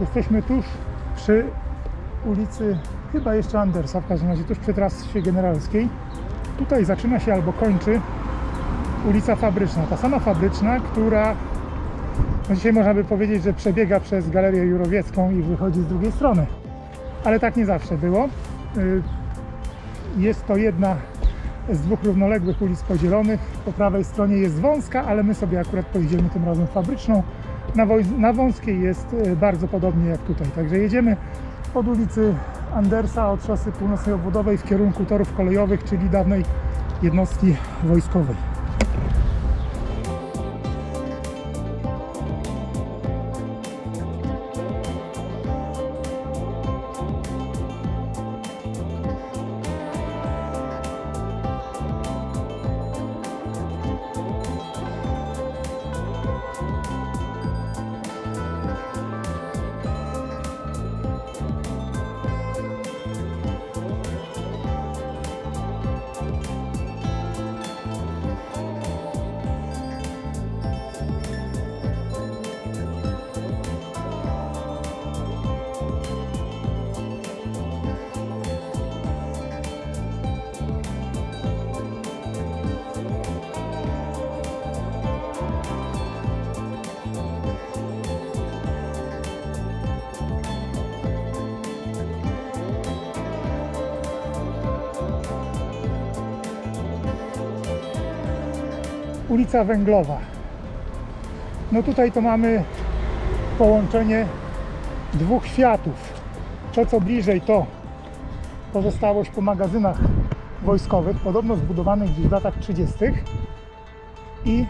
Jesteśmy tuż przy ulicy, chyba jeszcze Andersa, w każdym razie tuż przy trasie generalskiej. Tutaj zaczyna się albo kończy ulica Fabryczna. Ta sama Fabryczna, która no dzisiaj można by powiedzieć, że przebiega przez Galerię Jurowiecką i wychodzi z drugiej strony. Ale tak nie zawsze było. Y, Jest to jedna z dwóch równoległych ulic podzielonych. Po prawej stronie jest wąska, ale my sobie akurat pojedziemy tym razem fabryczną. Na, wąskiej jest y, bardzo podobnie jak tutaj. Także jedziemy od ulicy Andersa od szosy północnej obwodowej w kierunku torów kolejowych, czyli dawnej jednostki wojskowej. Ulica Węglowa. No tutaj to mamy połączenie dwóch światów. To co bliżej to pozostałość po magazynach wojskowych, podobno zbudowanych gdzieś w latach 30. I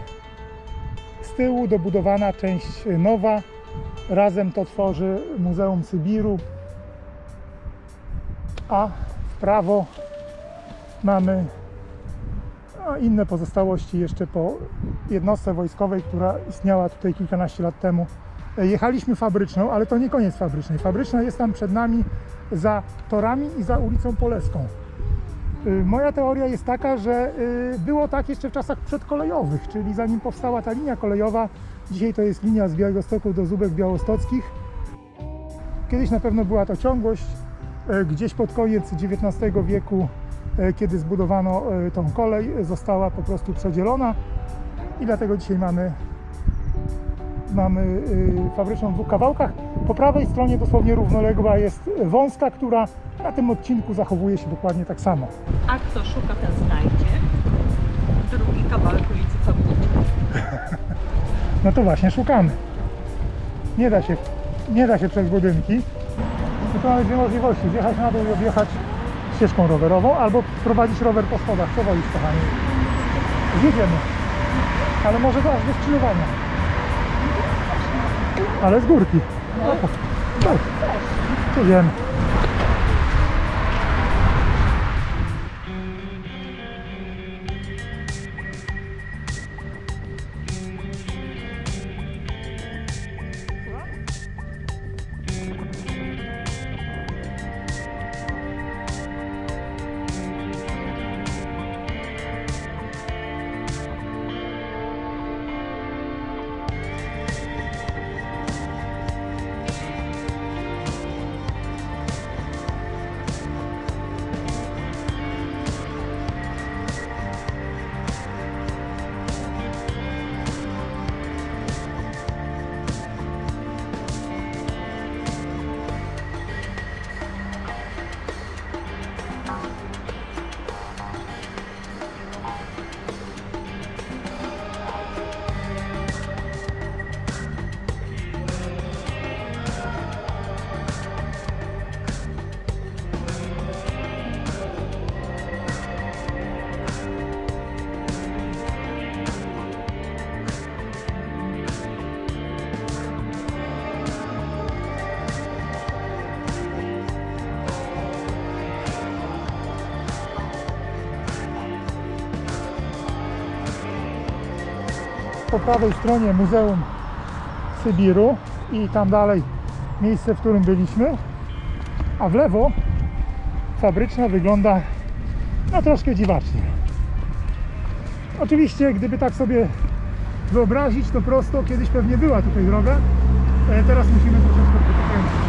z tyłu dobudowana część nowa. Razem to tworzy Muzeum Sybiru. A w prawo mamy a inne pozostałości jeszcze po jednostce wojskowej, która istniała tutaj kilkanaście lat temu. E, Jechaliśmy fabryczną, ale to nie koniec fabrycznej. Fabryczna jest tam przed nami za torami i za ulicą Poleską. Y, Moja teoria jest taka, że y, było tak jeszcze w czasach przedkolejowych, czyli zanim powstała ta linia kolejowa. Dzisiaj to jest linia z Białegostoku do Zubek Białostockich. Kiedyś na pewno była to ciągłość. E, Gdzieś pod koniec XIX wieku, e, kiedy zbudowano e, tą kolej, e, została po prostu przedzielona i dlatego dzisiaj mamy, mamy e, fabryczną w dwóch kawałkach. Po prawej stronie dosłownie równoległa jest wąska, która na tym odcinku zachowuje się dokładnie tak samo. A kto szuka, ten znajdzie. Drugi kawałek ulicy Fabrycznej. No to właśnie szukamy. Nie da się, nie da się przez budynki. To mamy dwie możliwości. Zjechać na dół i objechać ścieżką rowerową, albo prowadzić rower po schodach. Co wolisz, kochani? Zjedziemy. Ale może to aż do skrzyżowania. Ale z górki. No, to, tak. Jedziemy. Po prawej stronie Muzeum Sybiru i tam dalej miejsce, w którym byliśmy, a w lewo fabryczna wygląda no troszkę dziwacznie. Oczywiście, gdyby tak sobie wyobrazić, to prosto kiedyś pewnie była tutaj droga. Teraz musimy troszeczkę kręcić.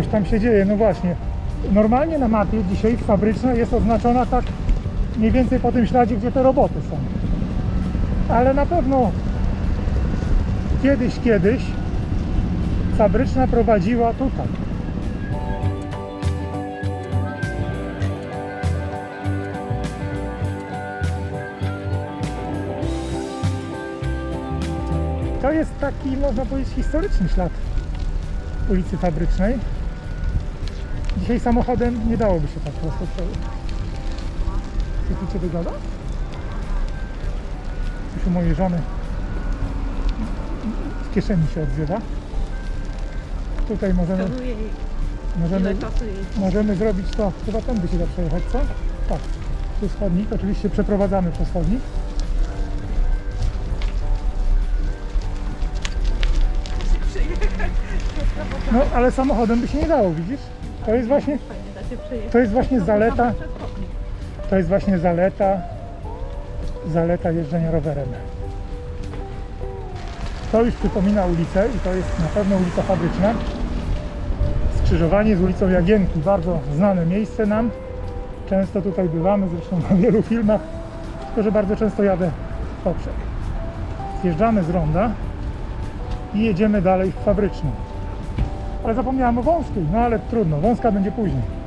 Coś tam się dzieje, no właśnie. Normalnie na mapie dzisiaj fabryczna jest oznaczona tak mniej więcej po tym śladzie, gdzie te roboty są. Ale na pewno kiedyś, kiedyś fabryczna prowadziła tutaj. To jest taki, można powiedzieć, historyczny ślad ulicy Fabrycznej. Dzisiaj samochodem nie dałoby się tak prosto przejechać. Słyszycie wygoda? Coś u mojej żony w kieszeni się odzywa. Tutaj możemy, możemy, możemy zrobić to, chyba tędy się da przejechać, co? Tak. Tu jest chodnik, oczywiście przeprowadzamy przez chodnik. No, ale samochodem by się nie dało, widzisz? To jest właśnie, to jest właśnie zaleta, to jest właśnie zaleta, zaleta jeżdżenia rowerem. To już przypomina ulicę i to jest na pewno ulica Fabryczna. Skrzyżowanie z ulicą Jagienki, bardzo znane miejsce nam. Często tutaj bywamy, zresztą na wielu filmach, tylko że bardzo często jadę poprzek. Zjeżdżamy z ronda i jedziemy dalej w Fabryczną. Ale zapomniałem o wąskiej, no ale trudno, wąska będzie później.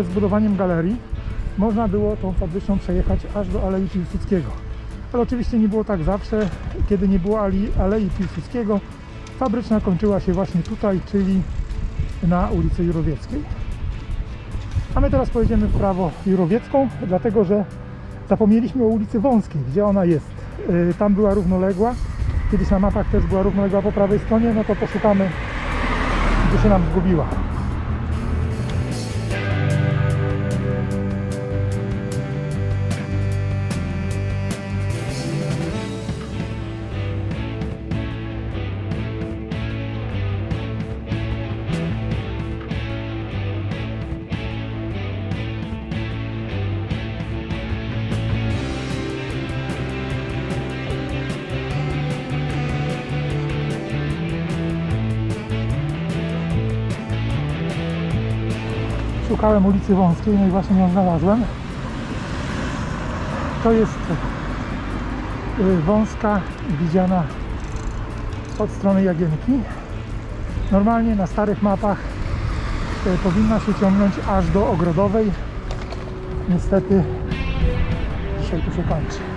Przed zbudowaniem galerii można było tą fabryczną przejechać aż do Alei Piłsudskiego. Ale oczywiście nie było tak zawsze. Kiedy nie było Alei Piłsudskiego, fabryczna kończyła się właśnie tutaj, czyli na ulicy Jurowieckiej. A my teraz pojedziemy w prawo Jurowiecką, dlatego że zapomnieliśmy o ulicy Wąskiej, gdzie ona jest. Yy, Tam była równoległa. Kiedyś na mapach też była równoległa po prawej stronie, no to poszukamy, gdzie się nam zgubiła. Szukałem ulicy Wąskiej, no i właśnie ją znalazłem. To jest y, wąska widziana od strony Jagienki. Normalnie na starych mapach y, powinna się ciągnąć aż do Ogrodowej. Niestety dzisiaj tu się kończy.